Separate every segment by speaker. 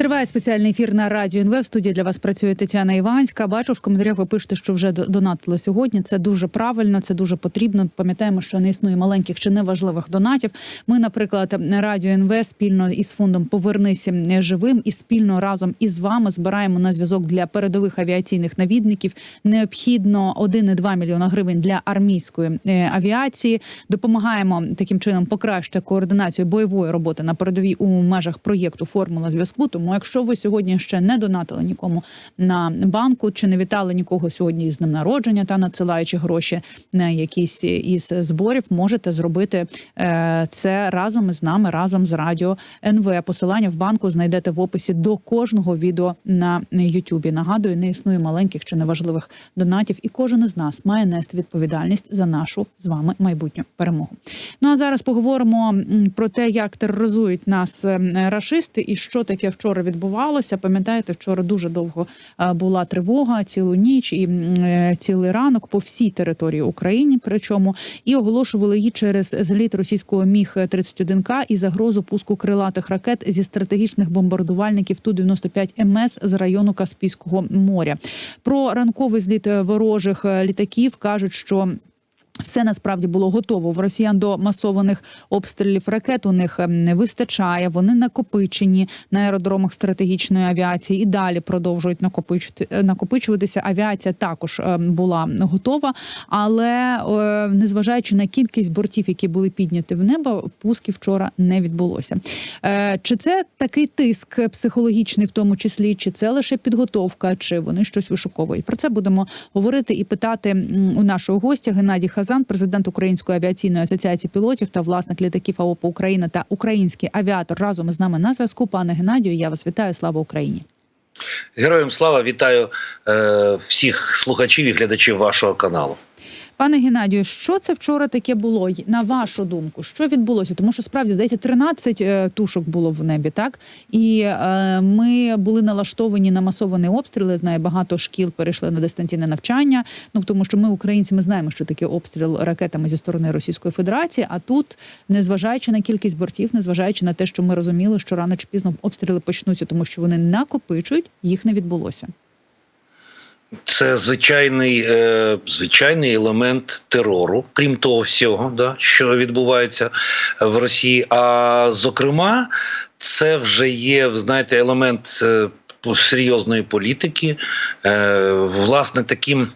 Speaker 1: Триває спеціальний ефір на радіо НВ. В студії для вас працює Тетяна Іванська. Бачу в коментарях. Ви пишете, що вже донатили сьогодні. Це дуже правильно, це дуже потрібно. Пам'ятаємо, що не існує маленьких чи неважливих донатів. Ми, наприклад, радіо НВ спільно із фондом Повернися живим і спільно разом із вами збираємо на зв'язок для передових авіаційних навідників. Необхідно 1,2 мільйона гривень для армійської е, авіації. Допомагаємо таким чином покращити координацію бойової роботи на передовій у межах проєкту Формула зв'язку. Тому, якщо ви сьогодні ще не донатили нікому на банку чи не вітали нікого сьогодні з днем народження та надсилаючи гроші на якісь із зборів, можете зробити е, це разом із нами, разом з радіо НВ. Посилання в банку знайдете в описі до кожного відео на Ютубі. Нагадую, не існує маленьких чи неважливих донатів, і кожен із нас має нести відповідальність за нашу з вами майбутню перемогу. Ну а зараз поговоримо про те, як тероризують нас рашисти і що таке вчора відбувалося. Пам'ятаєте, вчора дуже довго е, була тривога цілу ніч і е, цілий ранок по всій території України. Причому і оголошували її через зліт російського міг 31 к і загрозу пуску крилатих ракет зі стратегічних бомбардувальників ту 95 МС з району Каспійського моря. Про ранковий зліт е, ворожих літаків кажуть, що. Все насправді було готово в росіян до масованих обстрілів ракет. У них ем, не вистачає. Вони накопичені на аеродромах стратегічної авіації і далі продовжують накопичити е, накопичуватися. Авіація також ем, була готова, але е, незважаючи на кількість бортів, які були підняті в небо, пусків вчора не відбулося. Е, Чи це такий тиск психологічний, в тому числі, чи це лише підготовка, чи вони щось вишуковують? Про це будемо говорити і питати у нашого гостя Геннадій Хазан, президент Української авіаційної асоціації пілотів та власник літаків АОП Україна та український авіатор разом із нами на зв'язку. Пане Геннадію, я вас вітаю. Слава Україні!
Speaker 2: Героям слава вітаю е, всіх слухачів і глядачів вашого каналу.
Speaker 1: Пане Геннадію, що це вчора таке було? На вашу думку, що відбулося? Тому що справді здається, 13 е, тушок було в небі, так і е, ми були налаштовані на масовані обстріли. Знаю, багато шкіл перейшли на дистанційне навчання. Ну тому, що ми, українці, ми знаємо, що таке обстріл ракетами зі сторони Російської Федерації. А тут, незважаючи на кількість бортів, незважаючи на те, що ми розуміли, що рано чи пізно обстріли почнуться, тому що вони накопичують, їх не відбулося.
Speaker 2: Це звичайний, е, звичайний елемент терору, крім того всього, да, що відбувається в Росії. А зокрема, це вже є, знаєте, елемент. е, Серйозної політики, е, власне, таким,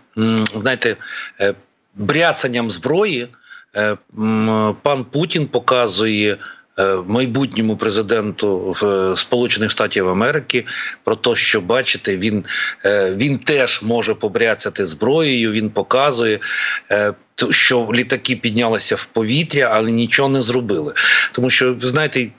Speaker 2: знаєте, е, бряцанням зброї е, пан Путін показує майбутньому президенту в е, Сполучених Штатів Америки про те, що бачите, він, е, він теж може побряцяти зброєю. Він показує, е, що літаки піднялися в повітря, але нічого не зробили. Тому що знаєте.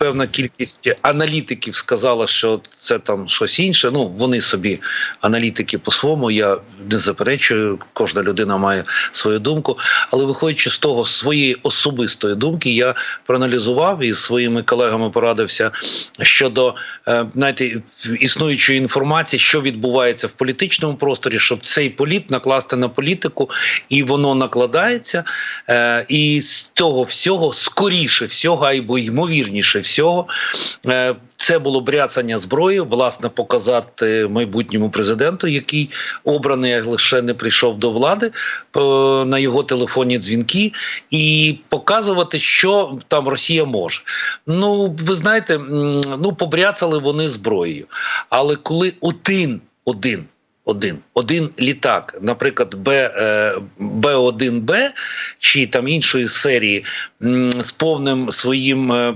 Speaker 2: Певна кількість аналітиків сказала, що це там щось інше. Ну вони собі аналітики по-своєму. Я не заперечую, кожна людина має свою думку. Але виходячи з того своєї особистої думки, я проаналізував і з своїми колегами порадився щодо е, знаєте, існуючої інформації, що відбувається в політичному просторі, щоб цей політ накласти на політику, і воно накладається. Е, І з того всього, скоріше всього, або ймовірніше всього, е, це було бряцання зброї, власне, показати майбутньому президенту, який обраний, лише не прийшов до влади на його телефонні дзвінки, і показувати, що там Росія може. Ну, ви знаєте, ну побряцали вони зброєю. Але коли один, один. Один один літак, наприклад, Б, е, Б1Б чи там іншої серії з повним своїм е,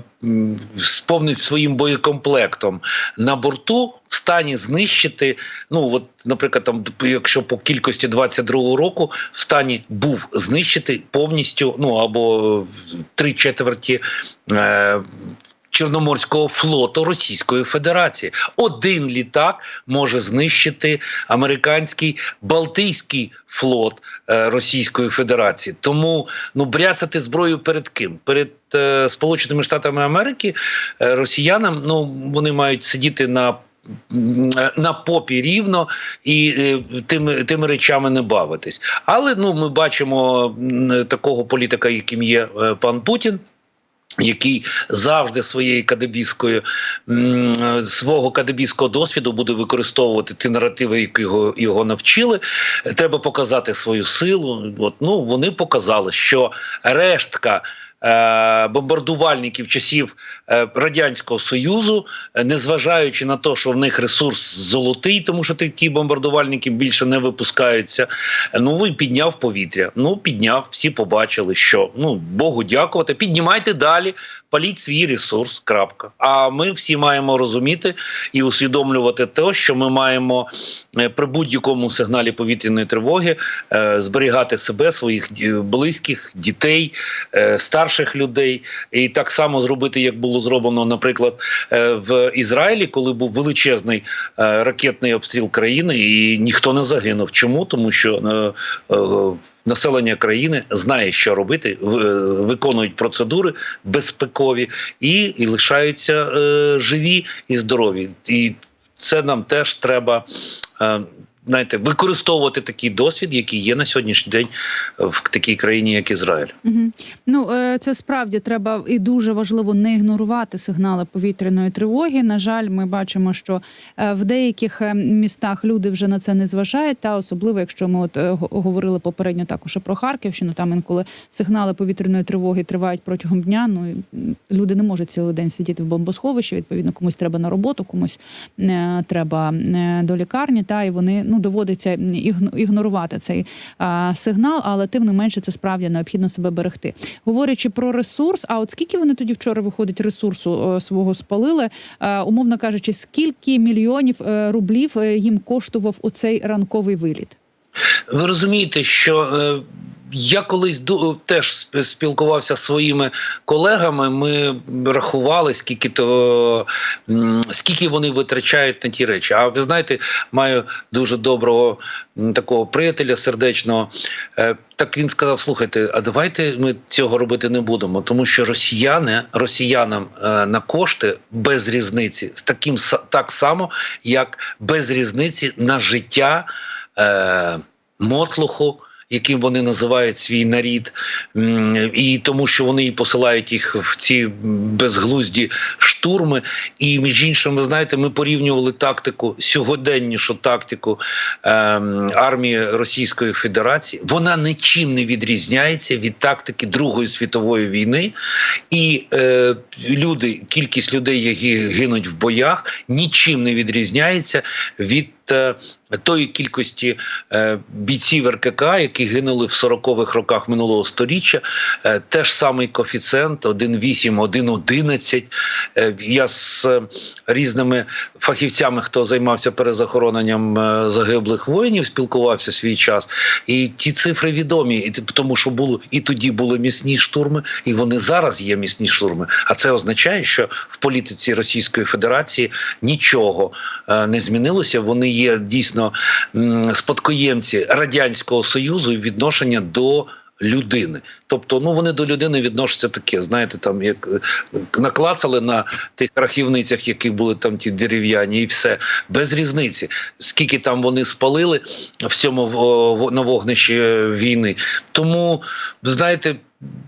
Speaker 2: з повним своїм боєкомплектом на борту в стані знищити. Ну от, наприклад, там якщо по кількості 22-го року в стані був знищити повністю, ну або три четверті. Е, Чорноморського флоту Російської Федерації один літак може знищити американський Балтійський флот е, Російської Федерації. Тому ну бряцати зброю перед ким? Перед е, Сполученими Штатами Америки е, росіянам ну вони мають сидіти на на попі рівно і тими, тими речами не бавитись. Але ну ми бачимо такого політика, яким є пан Путін. Який завжди своєю кадебійською е, свого кадебійського досвіду буде використовувати ті наративи, які його, його навчили. Треба показати свою силу. От ну вони показали, що рештка. Е, Бомбардувальників часів е, радянського союзу, е, незважаючи на те, що в них ресурс золотий, тому що ті бомбардувальники більше не випускаються. Ну і підняв повітря. Ну підняв, всі побачили, що ну Богу дякувати. Піднімайте далі, паліть свій ресурс. Крапка. А ми всі маємо розуміти і усвідомлювати те, що ми маємо е, при будь-якому сигналі повітряної тривоги е, зберігати себе, своїх близьких, дітей, е, старших людей, і так само зробити, як було зроблено, наприклад, в Ізраїлі, коли був величезний ракетний обстріл країни, і ніхто не загинув. Чому? Тому що Населення країни знає, що робити, е, виконують процедури безпекові і, і лишаються е, живі і здорові. І це нам теж треба е, знаєте, використовувати такий досвід, який є на сьогоднішній день в такій країні, як Ізраїль.
Speaker 1: Угу. Ну е, це справді треба і дуже важливо не ігнорувати сигнали повітряної тривоги. На жаль, ми бачимо, що е, в деяких е, містах люди вже на це не зважають. Та особливо, якщо ми от е, говорили попередньо також про Харківщину, там інколи сигнали повітряної тривоги тривають протягом дня. Ну люди не можуть цілий день сидіти в бомбосховищі. Відповідно, комусь треба на роботу, комусь е, треба е, до лікарні. Та і вони ну доводиться ігно- ігнорувати цей а, сигнал, але тим не менше це справді необхідно себе берегти. Говорячи про ресурс, а от скільки вони тоді вчора виходить ресурсу е, свого спалили, а, умовно кажучи, скільки мільйонів е, рублів е, їм коштував оцей ранковий виліт?
Speaker 2: Ви розумієте, що е, я колись ду- теж спілкувався зі своїми колегами. Ми рахували, скільки то скільки вони витрачають на ті речі. А ви знаєте, маю дуже доброго такого приятеля сердечного. Е, Так він сказав: слухайте, а давайте ми цього робити не будемо, тому що росіяни росіянам е, на кошти без різниці з таким так само, як без різниці на життя е, мотлуху, яким вони називають свій нарід, і тому, що вони посилають їх в ці безглузді штурми. І між іншим, ви знаєте, ми порівнювали тактику сьогоденнішу тактику ем, армії Російської Федерації. Вона нічим не відрізняється від тактики Другої світової війни, і е, люди, кількість людей, які гинуть в боях, нічим не відрізняється від. Е, Тої кількості е, бійців РКК, які гинули в 40-х роках минулого століття, е, теж самий коефіцієнт 1,8, 1,11. Е, я з різними фахівцями, хто займався перезахороненням загиблих воїнів, спілкувався свій час. І ті цифри відомі, і тому що було і тоді були місні штурми, і вони зараз є місні штурми. А це означає, що в політиці Російської Федерації нічого не змінилося. Вони є дійсно спадкоємці радянського союзу і відношення до. Людини, тобто, ну вони до людини відносяться таке, знаєте, там як е, наклацали на тих рахівницях, які були там ті дерев'яні, і все без різниці. Скільки там вони спалили в цьому на вогнищі війни. Тому знаєте.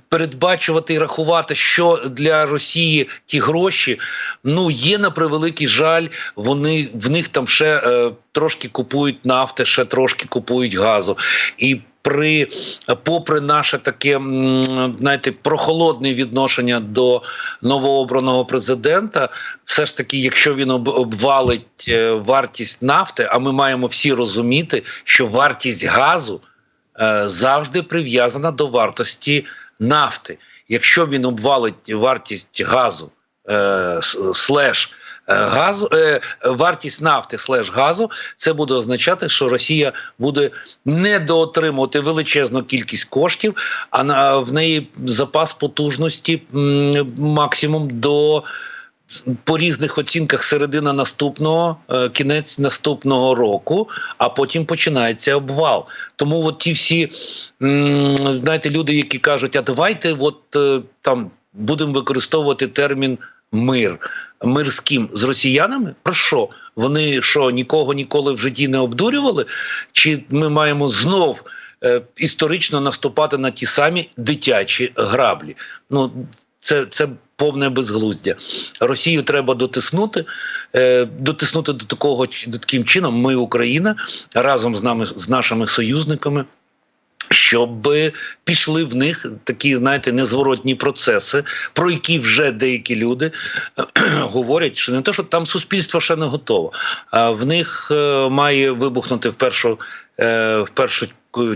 Speaker 2: Передбачувати і рахувати, що для Росії ті гроші, ну є на превеликий жаль. Вони в них там ще е, трошки купують нафти, ще трошки купують газу. І при попри наше таке знаєте, прохолодне відношення до новообраного президента, все ж таки, якщо він обвалить е, вартість нафти, а ми маємо всі розуміти, що вартість газу е, завжди прив'язана до вартості нафти. Якщо він обвалить вартість газу е, с- слеш е, газу, е, вартість нафти слеш газу, це буде означати, що Росія буде недоотримувати величезну кількість коштів, а на в неї запас потужності м, максимум до. По різних оцінках середина наступного, е, кінець наступного року, а потім починається обвал. Тому от ті всі знаєте, люди, які кажуть, а давайте от е, там будемо використовувати термін мир. Мир з ким? З росіянами? Про що? Вони що нікого ніколи в житті не обдурювали? Чи ми маємо знов е, історично наступати на ті самі дитячі граблі? Ну це, це повне безглуздя. Росію треба дотиснути, е, дотиснути до такого до таким чином. Ми, Україна, разом з нами з нашими союзниками. Щоб пішли в них такі, знаєте, незворотні процеси, про які вже деякі люди говорять, що не те, що там суспільство ще не готово, а в них е, має вибухнути в першу, е, в першу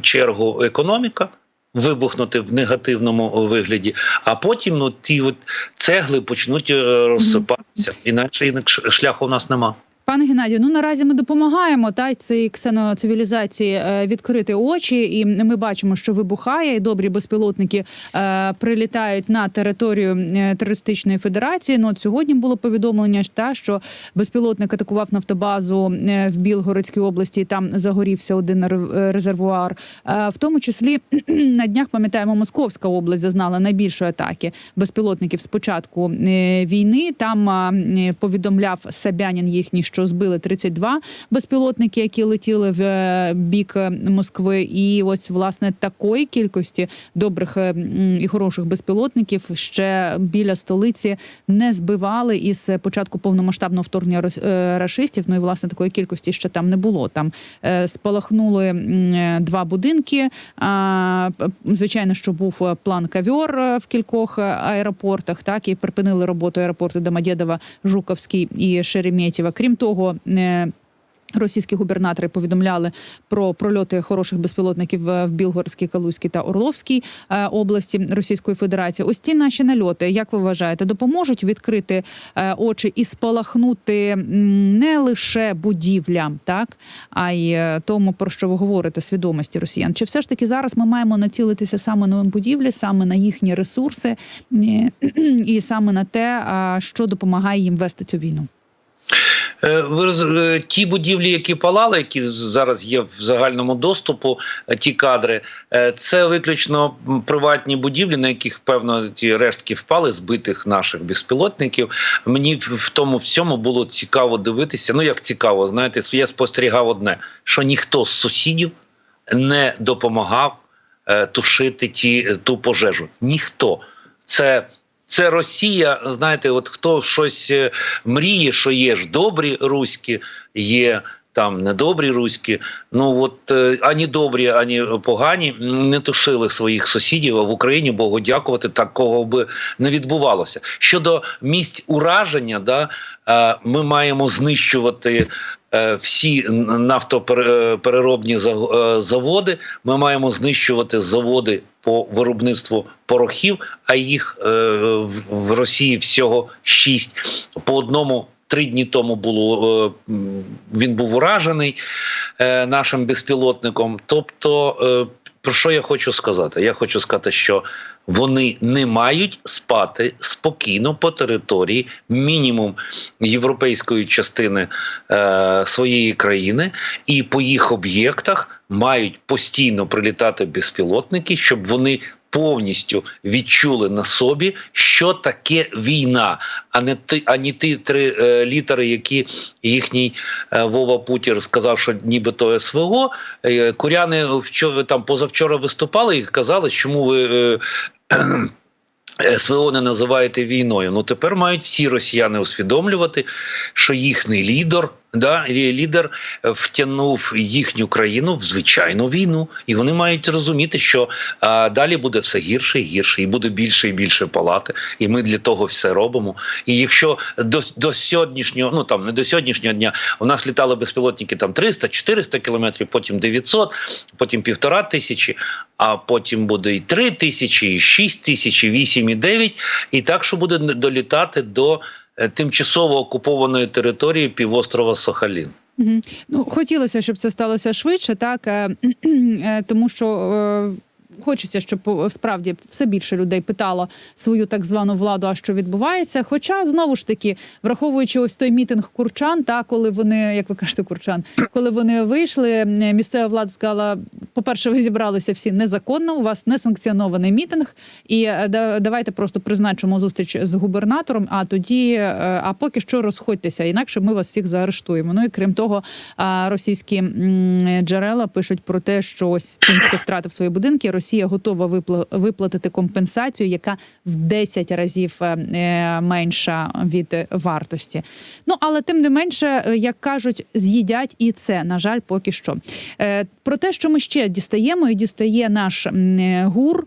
Speaker 2: чергу економіка. Вибухнути в негативному вигляді, а потім ну ті от цегли почнуть е, розсипатися. Інакше інакше шляху у нас нема.
Speaker 1: Пане Геннадію, ну наразі ми допомагаємо та цій ксеноцивілізації е, відкрити очі, і ми бачимо, що вибухає, і добрі безпілотники е, прилітають на територію е, терористичної федерації. Ну от сьогодні було повідомлення та що безпілотник атакував нафтобазу е, в Білгородській області. і Там загорівся один ре- резервуар. Е, в тому числі на днях пам'ятаємо, Московська область зазнала найбільшої атаки безпілотників з початку війни. Там повідомляв Собянін їхній, що збили 32 безпілотники, які летіли в е, бік е, Москви. І ось власне такої кількості добрих і хороших безпілотників ще біля столиці не збивали із початку повномасштабного вторгнення е, рашистів. Ну і власне такої кількості ще там не було. Там спалахнули два будинки. Звичайно, що був план кавьор в кількох аеропортах, так і припинили роботу аеропорти Домодєдова, Жуковський і Шереметьєва. Крім того, е, Російські губернатори повідомляли про прольоти хороших безпілотників в в Білгородській, Калузькій та Орловській е, області Російської Федерації. Ось ці наші нальоти, як ви вважаєте, допоможуть відкрити е, очі і спалахнути не лише будівлям, так а й е, тому, про що ви говорите, свідомості росіян. Чи все ж таки зараз ми маємо націлитися саме на будівлі, саме на їхні ресурси е, і саме на те, що допомагає їм вести цю війну?
Speaker 2: Е, е, ті будівлі, які палали, які зараз є в загальному доступу, е, ті кадри, це виключно приватні будівлі, на яких певно ті рештки впали збитих наших безпілотників. Мені в тому всьому було цікаво дивитися. Ну як цікаво, знаєте, я спостерігав одне: що ніхто з сусідів не допомагав тушити ті ту пожежу. Ніхто це. Це Росія, знаєте, от хто щось е, мріє, що є ж добрі руські, є там недобрі руські. Ну от е, ані добрі, ані погані не тушили своїх сусідів. В Україні Богу дякувати, такого би не відбувалося. Щодо місць ураження, да е, ми маємо знищувати. Е, Всі нафтопереробні е, заводи ми маємо знищувати заводи по виробництву порохів, а їх е, в- Росії всього шість. По одному три дні тому було він був уражений нашим безпілотником. Тобто, про що я хочу сказати? Я хочу сказати, що вони не мають спати спокійно по території мінімум європейської частини е, своєї країни, і по їх об'єктах мають постійно прилітати безпілотники, щоб вони. Повністю відчули на собі, що таке війна, а не ти, а не ті три е, літери, які їхній е, Вова Путір сказав, що нібито СВО. Е, куряни вчора там позавчора виступали і казали, чому ви. Е, СВО не називаєте війною. Ну тепер мають всі росіяни усвідомлювати, що їхній лідер, да, лідер е, втягнув їхню країну в звичайну війну, і вони мають розуміти, що а, далі буде все гірше і гірше, і буде більше і більше палати. І ми для того все робимо. І якщо до, до сьогоднішнього, ну там не до сьогоднішнього дня, у нас літали безпілотники там 300-400 кілометрів, потім 900, потім півтора тисячі, а потім буде і 3 тисячі, і 6 тисяч, і 8, і 9, і так, що буде долітати до тимчасово окупованої території півострова Сахалін.
Speaker 1: Ну хотілося, щоб це сталося швидше, так е, е, тому що. Е, хочеться, щоб о, справді все більше людей питало свою так звану владу, а що відбувається. Хоча знову ж таки, враховуючи ось той мітинг курчан, та коли вони, як ви кажете, курчан, коли вони вийшли, місцева влада сказала: по-перше, ви зібралися всі незаконно, у вас не санкціонований мітинг, і е, да- давайте просто призначимо зустріч з губернатором. А тоді, е, а поки що розходьтеся, інакше ми вас всіх заарештуємо. Ну і крім того, російські джерела пишуть про те, що ось тим, хто втратив свої будинки, Росія готова випла- виплатити компенсацію, яка в 10 разів е, е, менша від вартості. Ну але тим не менше, е, як кажуть, з'їдять і це на жаль, поки що. Про те, що ми ще дістаємо, і дістає наш гур.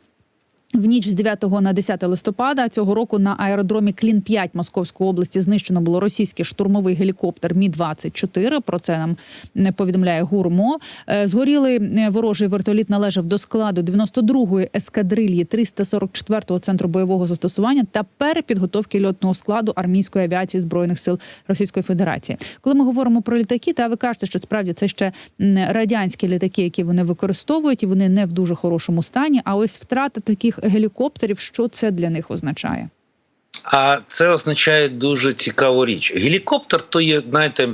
Speaker 1: В ніч з 9 на 10 листопада цього року на аеродромі Клін 5 Московської області знищено було російський штурмовий гелікоптер Мі 24 Про це нам е, повідомляє Гурмо. Е, Згорілий е, ворожий вертоліт належав до складу 92-ї ескадрильї 344-го центру бойового застосування та перепідготовки льотного складу армійської авіації збройних сил Російської Федерації. Коли ми говоримо про літаки, та ви кажете, що справді це ще радянські літаки, які вони використовують, і вони не в дуже хорошому стані. А ось втрата таких гелікоптерів, що це для них означає?
Speaker 2: А це означає дуже цікаву річ. Гелікоптер то є, знаєте,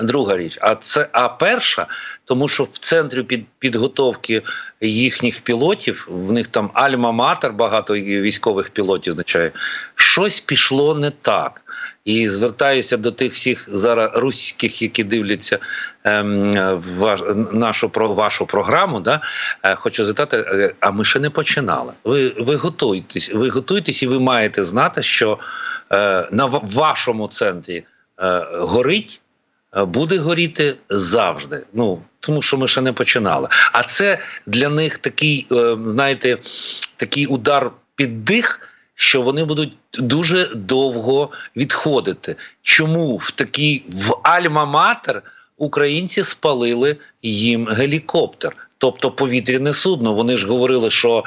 Speaker 2: друга річ. А це а перша, тому що в центрі під, підготовки їхніх пілотів, в них там альма-матер, багато військових пілотів означає, щось пішло не так. І звертаюся до тих всіх зараз руських, які дивляться ем, ваш, нашу про вашу програму. Да? Е, хочу запитати, е, а ми ще не починали. Ви, ви готуєтесь, ви готуєтесь, і ви маєте знати, що е, на вашому центрі е, горить, е, буде горіти завжди. Ну тому що ми ще не починали. А це для них такий, е, знаєте, такий удар під дих. Що вони будуть дуже довго відходити. Чому в такий в Альма-Матер українці спалили їм гелікоптер, тобто повітряне судно. Вони ж говорили, що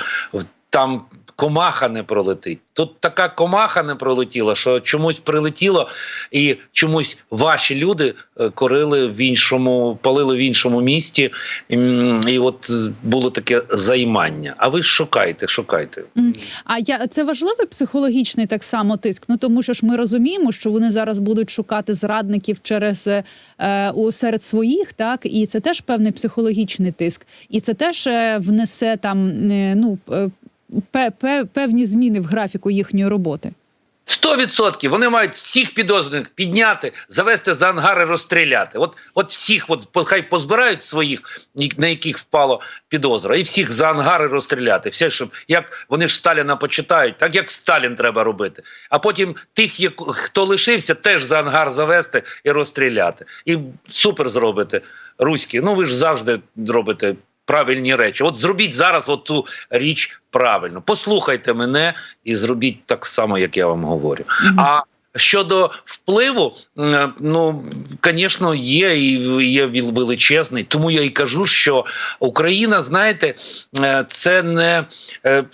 Speaker 2: там комаха не пролетить. Тут така комаха не пролетіла, що чомусь прилетіло, і чомусь ваші люди е, корили в іншому, палили в іншому місті, і от було таке займання. А ви шукайте, шукайте.
Speaker 1: А я це важливий психологічний так само тиск. Ну тому що ж ми розуміємо, що вони зараз будуть шукати зрадників через е, у серед своїх, так і це теж певний психологічний тиск, і це теж е, внесе там е, ну певні зміни в графіку їхньої роботи.
Speaker 2: Сто відсотків вони мають всіх підозрюваних підняти, завести за ангари, розстріляти. От, от всіх, от хай позбирають своїх, на яких впало підозра, і всіх за ангари розстріляти. Все, щоб як вони ж Сталіна почитають, так як Сталін треба робити. А потім тих, як, хто лишився, теж за ангар завести і розстріляти. І супер зробите. Руські, ну ви ж завжди робите правильні речі. От зробіть зараз оту річ правильно. Послухайте мене і зробіть так само, як я вам говорю. А щодо впливу, ну звісно, є і є величезний. Тому я і кажу, що Україна, знаєте, е, це не е,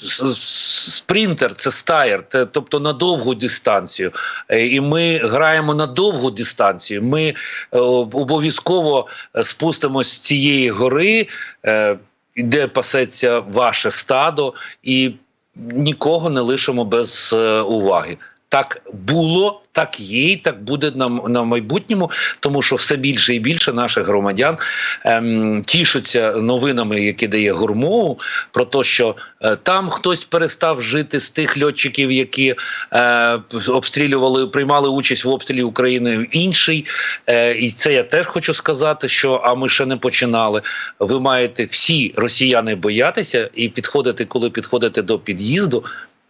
Speaker 2: спринтер, це стаєр, тобто на довгу дистанцію. Е, І ми граємо на довгу дистанцію. Ми е, обов'язково е, спустимось з цієї гори, е, де пасеться ваше стадо, і нікого не лишимо без е, уваги. Так було, так є, і так буде на, на майбутньому, тому що все більше і більше наших громадян ем, тішаться новинами, які дає гурмову, про те, що е, там хтось перестав жити з тих льотчиків, які е, обстрілювали, приймали участь в обстрілі України. Інший, е, і це я теж хочу сказати, що а ми ще не починали. Ви маєте всі росіяни боятися і підходити, коли підходите до під'їзду.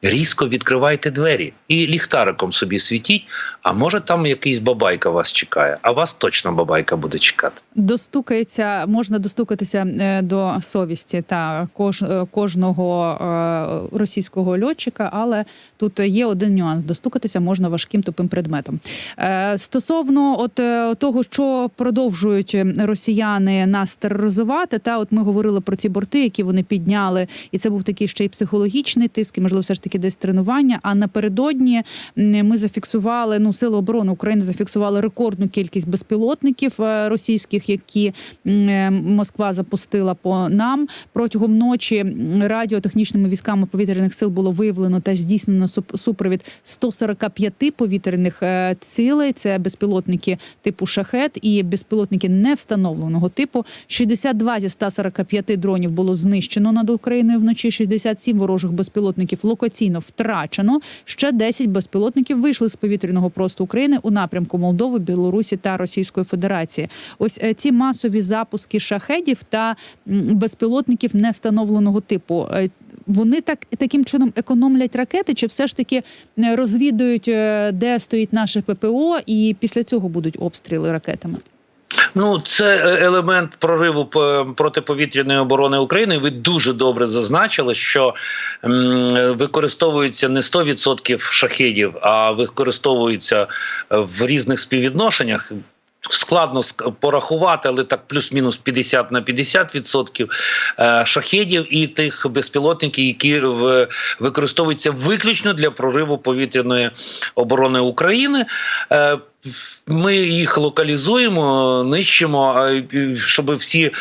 Speaker 2: Різко відкривайте двері і ліхтариком собі світіть. А може там якийсь бабайка вас чекає, а вас точно бабайка буде чекати.
Speaker 1: Достукається, можна достукатися е, до совісті та кож, е, кожного е, російського льотчика, але тут є один нюанс: достукатися можна важким тупим предметом. Стосовно от того, що продовжують росіяни нас тероризувати, та от ми говорили про ці борти, які вони підняли, і це був такий ще й психологічний тиск, і можливо, все ж таки безпілотники, десь тренування. А напередодні ми зафіксували ну сили оборони України зафіксували рекордну кількість безпілотників е, російських, які е, Москва запустила по нам протягом ночі. Радіотехнічними військами повітряних сил було виявлено та здійснено суп- супровід 145 повітряних е, цілей. Це безпілотники типу шахет і безпілотники невстановленого типу. 62 зі 145 дронів було знищено над Україною вночі. 67 ворожих безпілотників локаційно втрачено. Ще 10 безпілотників вийшли з повітряного простору України у напрямку Молдови, Білорусі та Російської Федерації. Ось е, ці масові запуски шахедів та безпілотників невстановленого типу. е, Вони так таким чином економлять ракети, чи все ж таки е, розвідують, де стоїть наше ППО, і після цього будуть обстріли ракетами?
Speaker 2: Ну, це е, елемент прориву протиповітряної оборони України. Ви дуже добре зазначили, що використовується не 100% шахедів, а використовуються е, в різних співвідношеннях. Складно порахувати, але так плюс-мінус 50 на 50 відсотків е, шахедів і тих безпілотників, які використовуються виключно для прориву повітряної оборони України. Ми їх локалізуємо, нищимо, щоб всі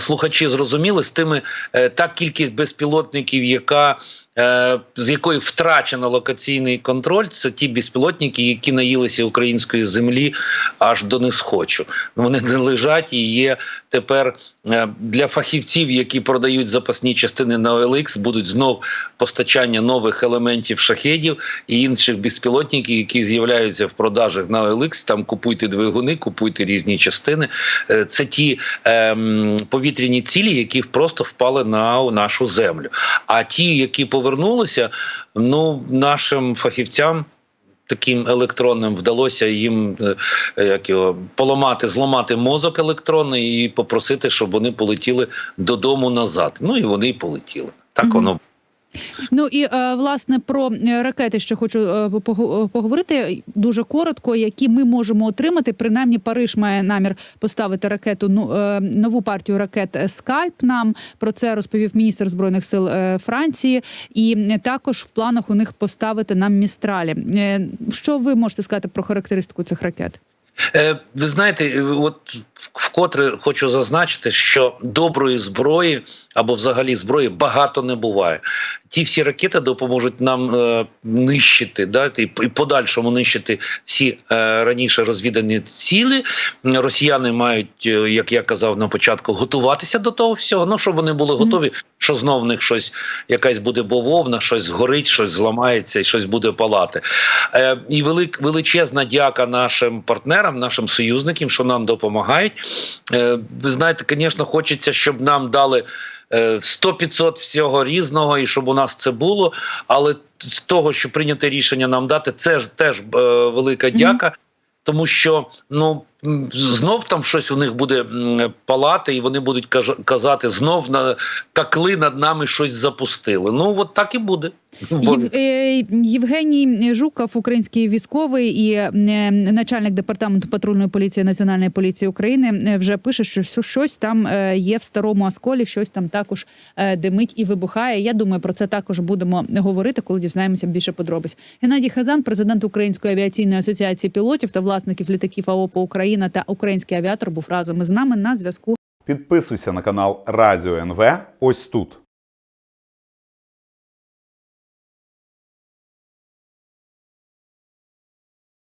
Speaker 2: слухачі зрозуміли з тими е, та кількість безпілотників, яка е, з якої втрачено локаційний контроль, це ті безпілотники, які наїлися української землі аж до несхочу. Вони не лежать і є тепер е, для фахівців, які продають запасні частини на OLX, будуть знов постачання нових елементів шахедів і інших безпілотників, які з'являються в продажах на OLX. Там купуйте двигуни, купуйте різні частини. Е, Це ті ем, повітряні цілі, які просто впали на нашу землю. А ті, які повернулися, ну нашим фахівцям. Таким електронним вдалося їм е, як його поламати, зламати мозок електронний і попросити, щоб вони полетіли додому назад. Ну і вони полетіли. Так
Speaker 1: Мгм.
Speaker 2: воно
Speaker 1: Ну і е, власне про е, ракети ще хочу е, пого- поговорити дуже коротко, які ми можемо отримати. Принаймні, Париж має намір поставити ракету ну нову партію ракет Скальп. Нам про це розповів міністр збройних сил Франції, і також в планах у них поставити нам містралі. Що ви можете сказати про характеристику цих ракет?
Speaker 2: Е, Ви знаєте, е, от вкотре хочу зазначити, що доброї зброї або взагалі зброї багато не буває. Ті всі ракети допоможуть нам е, нищити, да, і подальшому нищити всі е, раніше розвідані цілі. Росіяни мають, е, як я казав на початку, готуватися до того всього. Ну щоб вони були готові, що знов в них щось якась буде бововна, щось згорить, щось зламається і щось буде палати. Е, і велик, величезна дяка нашим партнерам, нашим союзникам, що нам допомагають. Е, ви знаєте, звісно, хочеться, щоб нам дали. Е, 100-500 всього різного, і щоб у нас це було. Але з того, що прийняте рішення нам дати, це ж теж е, велика дяка, тому що ну знов там щось у них буде палати, і вони будуть казати, знов на какли над нами щось запустили. Ну от так і буде.
Speaker 1: Єв, е, Євгеній Жуков, український військовий і е, начальник департаменту патрульної поліції Національної поліції України, е, вже пише, що що щось там є в старому осколі, щось там також димить і вибухає. Я думаю, про це також будемо говорити, коли дізнаємося більше подробиць. Геннадій Хазан, президент Української авіаційної асоціації пілотів та власників літаків АОП Україна та український авіатор, був разом із нами на зв'язку.
Speaker 3: Підписуйся на канал Радіо НВ ось тут.